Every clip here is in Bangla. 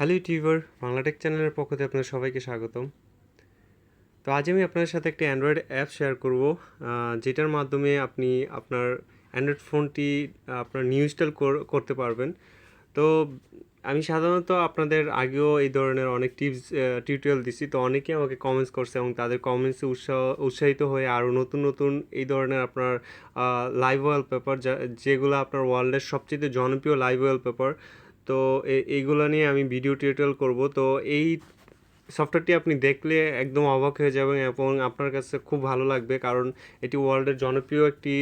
হ্যালো ইউটিউবার বাংলাটেক চ্যানেলের পক্ষ থেকে আপনাদের সবাইকে স্বাগতম। তো আজ আমি আপনাদের সাথে একটি অ্যান্ড্রয়েড অ্যাপ শেয়ার করব যেটার মাধ্যমে আপনি আপনার অ্যান্ড্রয়েড ফোনটি আপনার নিউ ইনস্টল করতে পারবেন। তো আমি সাধারণত আপনাদের আগেও এই ধরনের অনেক টিপস টিউটোরিয়াল দিছি। তো অনেকেই আমাকে কমেন্টস করছে এবং তাদের কমেন্টসে উৎসাহ, উৎসাহিত হয়ে আরও নতুন নতুন এই ধরনের আপনার লাইভ ওয়ালপেপার যা, যেগুলো আপনার ওয়ার্ল্ডের সবচেয়ে জনপ্রিয় লাইভ ওয়ালপেপার তো এইগুলো নিয়ে আমি ভিডিও টিউটোরিয়াল করব। তো এই সফটওয়্যারটি আপনি দেখলে একদম অবাক হয়ে যাবেন এবং আপনার কাছে খুব ভালো লাগবে, কারণ এটি ওয়ার্ল্ডের জনপ্রিয় একটি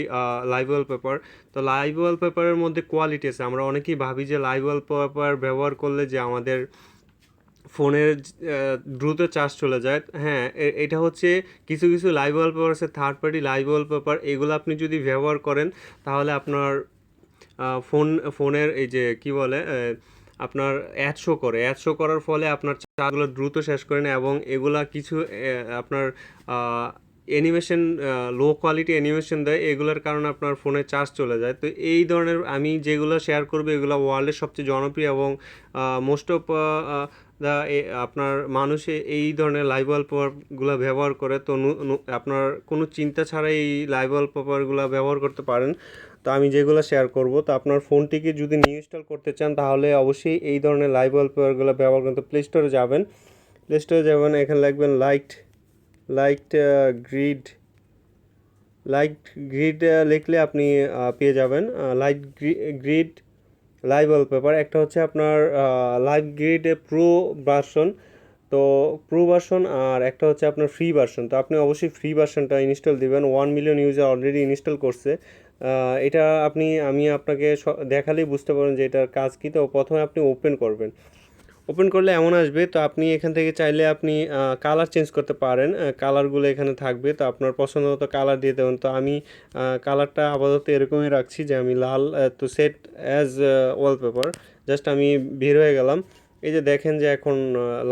লাইভ ওয়ালপেপার তো লাইভ ওয়ালপেপারের মধ্যে কোয়ালিটি আছে। আমরা অনেকেই ভাবি যে লাইভ ওয়ালপেপার ব্যবহার করলে যে আমাদের ফোনের দ্রুত চার্জ চলে যায়। হ্যাঁ এটা হচ্ছে কিছু কিছু লাইভ ওয়ালপেপার আছে থার্ড পার্টি লাইভ ওয়ালপেপার এগুলো আপনি যদি ব্যবহার করেন, তাহলে আপনার ফোন ফোনের এই যে কি বলে আপনার অ্যাড শো করে। অ্যাড শো করার ফলে আপনার চার্জগুলো দ্রুত শেষ করে না এবং এগুলা কিছু আপনার অ্যানিমেশন লো কোয়ালিটি অ্যানিমেশন দেয়, এগুলোর কারণে আপনার ফোনে চার্জ চলে যায়। তো এই ধরনের আমি যেগুলো শেয়ার করব, এগুলো ওয়ার্ল্ডের সবচেয়ে জনপ্রিয় এবং মোস্ট অফ দা আপনার মানুষ এই ধরনের লাইভ ওয়ালপেপারগুলো ব্যবহার করে। তো আপনার কোনো চিন্তা ছাড়াই এই লাইভ ওয়ালপেপারগুলো ব্যবহার করতে পারেন। তো আমি যেগুলো শেয়ার করব, তো আপনার ফোনটিকে যদি নিউ ইনস্টল করতে চান, তাহলে অবশ্যই এই ধরনের লাইভ ওয়ালপেপারগুলো ব্যবহার করতে প্লে স্টোরে যাবেন। প্লে স্টোরে যাবেন, এখানে লাগবেন light light grid light grid লিখলে আপনি পেয়ে যাবেন। লাইট গ্রিড লাইভ ওয়ালপেপার একটা হচ্ছে আপনার লাইভ গ্রিড প্রো ভার্সন তো প্রো ভার্সন আর একটা হচ্ছে আপনার ফ্রি ভার্সন তো আপনি অবশ্যই ফ্রি ভার্সনটা ইনস্টল দিবেন। One million user already install করছে। এটা আপনি, আমি আপনাকে দেখালেই বুঝতে পারেন যে এটার কাজ কী। তো প্রথমে আপনি ওপেন করবেন। ওপেন করলে এমন আসবে, তো আপনি এখান থেকে চাইলে আপনি কালার চেঞ্জ করতে পারেন। কালারগুলো এখানে থাকবে, তো আপনার পছন্দ মতো কালার দিয়ে দেবেন। তো আমি কালারটা আপাতত এরকমই রাখছি যে আমি লাল তো সেট অ্যাজ ওয়ালপেপার জাস্ট আমি বের হয়ে গেলাম। এই যে দেখেন যে এখন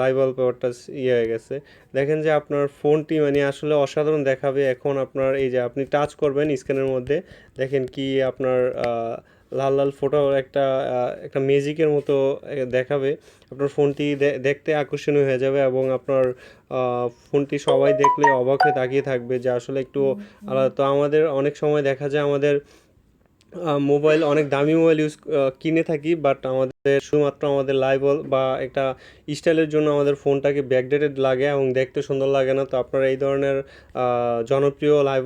লাইভ ওয়ালপেপারটা ইয়ে হয়ে গেছে। দেখেন যে আপনার ফোনটি মানে আসলে অসাধারণ দেখাবে। এখন আপনার এই যে আপনি টাচ করবেন স্ক্রিনের মধ্যে, দেখেন কি আপনার লাল লাল ফোটো একটা একটা ম্যাজিকের মতো দেখাবে। আপনার ফোনটি দেখতে আকর্ষণীয় হয়ে যাবে এবং আপনার ফোনটি সবাই দেখলে অবাক হয়ে তাকিয়ে থাকবে যে আসলে একটু আলাদা। তো আমাদের অনেক সময় দেখা যায় আমাদের মোবাইল, অনেক দামি মোবাইল ইউজ কিনে থাকি, বাট আমাদের শুধুমাত্র আমাদের লাইভ বা একটা স্টাইলের জন্য আমাদের ফোনটাকে ব্যাকডেটেড লাগে এবং দেখতে সুন্দর লাগে না। তো আপনারা এই ধরনের জনপ্রিয় লাইভ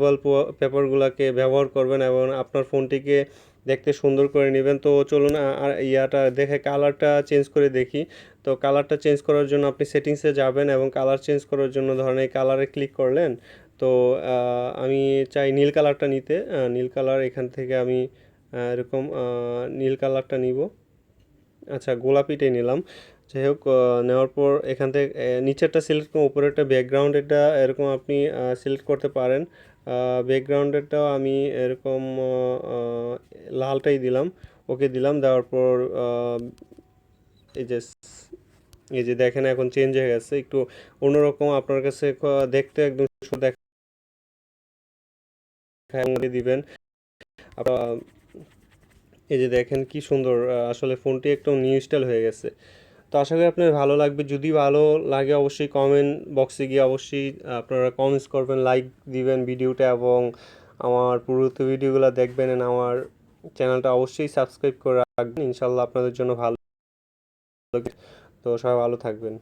পেপারগুলোকে ব্যবহার করবেন এবং আপনার ফোনটিকে দেখতে সুন্দর করে নেবেন। তো চলুন আর ইয়াটা দেখে কালারটা চেঞ্জ করে দেখি। তো কালারটা চেঞ্জ করার জন্য আপনি সেটিংসে যাবেন এবং কালার চেঞ্জ করার জন্য ধরেন এই কালারে ক্লিক করলেন। তো আমি চাই নীল কালারটা নিতে। নীল কালার এখান থেকে আমি এরকম নীল কালারটা নিব। আচ্ছা গোলাপিটাই নিলাম। যাই হোক নেওয়ার পর এখান থেকে নিচেরটা সিলেক্ট করুন, উপরেরটা ব্যাকগ্রাউন্ডেরটা এরকম আপনি সিলেক্ট করতে পারেন। ব্যাকগ্রাউন্ডেরটাও আমি এরকম লালটাই দিলাম, ওকে দিলাম, দেওয়ার পর এই যে এই যে দেখেন এখন চেঞ্জ হয়ে গেছে, একটু অন্যরকম আপনার কাছে দেখতে একদম দেখা দিবেন। আপনার এই যে দেখেন কি সুন্দর আসলে ফোনটি একদম নিউ স্টাইল হয়ে গেছে। তো আশা করি আপনার ভালো লাগবে। যদি ভালো লাগে অবশ্যই কমেন্ট বক্সে গিয়ে অবশ্যই আপনারা কমেন্টস করবেন লাইক দিবেন ভিডিওটা এবং আমার পুরোতো ভিডিওগুলো দেখবেন আমার চ্যানেলটা অবশ্যই সাবস্ক্রাইব করে রাখবেন। ইনশাল্লাহ আপনাদের জন্য ভালো তো সবাই ভালো থাকবেন।